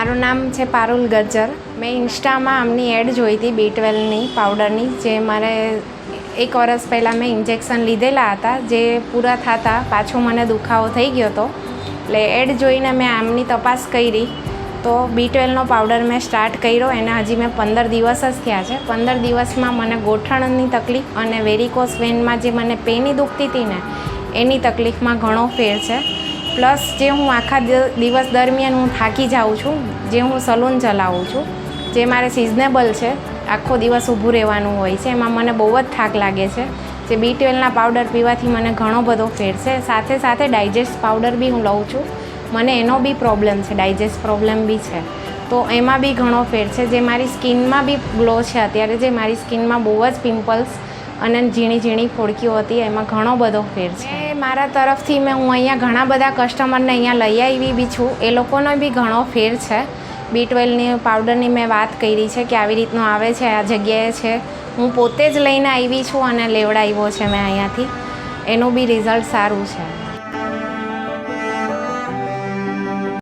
મારું નામ છે પારુલ ગજ્જર. મેં ઇન્સ્ટામાં આમની એડ જોઈ હતી બી ટ્વેલ્વની પાવડરની જે મારે એક વરસ પહેલાં મેં ઇન્જેક્શન લીધેલા હતા, જે પૂરા થતા પાછો મને દુખાવો થઈ ગયો હતો. એટલે એડ જોઈને મેં આમની તપાસ કરી. તો બી ટ્વેલ્વનો પાવડર મેં સ્ટાર્ટ કર્યો, એના હજી મેં પંદર દિવસ જ થયા છે. પંદર દિવસમાં મને ગોઠણની તકલીફ અને વેરિકોસ વેનમાં જે મને પેની દુખતી હતી ને, એની તકલીફમાં ઘણો ફેર છે. પ્લસ જે હું આખા દિવસ દરમિયાન હું થાકી જાઉં છું, જે હું સલૂન ચલાવું છું, જે મારે સિઝનેબલ છે, આખો દિવસ ઊભું રહેવાનું હોય છે, એમાં મને બહુ જ થાક લાગે છે. જે બી ટ્વેલના પાવડર પીવાથી મને ઘણો બધો ફેર છે. સાથે સાથે ડાયજેસ્ટ પાવડર બી હું લઉં છું. મને એનો બી પ્રોબ્લેમ છે ડાયજેસ્ટ પ્રોબ્લેમ બી છે. તો એમાં બી ઘણો ફેર છે. જે મારી સ્કિનમાં બી ગ્લો છે અત્યારે, જે મારી સ્કિનમાં બહુ જ પિમ્પલ્સ અને ઝીણી ઝીણી ફોડકીઓ હતી, એમાં ઘણો બધો ફેર છે. મારા તરફથી મેં હું અહીંયા ઘણા બધા કસ્ટમરને અહીંયા લઈ આવી બી છું. એ લોકોનો બી ઘણો ફેર છે. બી ટ્વેલ્વની પાવડરની મેં વાત કરી છે કે આવી રીતનું આવે છે, આ જગ્યાએ છે. હું પોતે જ લઈને આવી છું અને લેવડાવ્યો છે મેં અહીંયાથી. એનું બી રિઝલ્ટ સારું છે.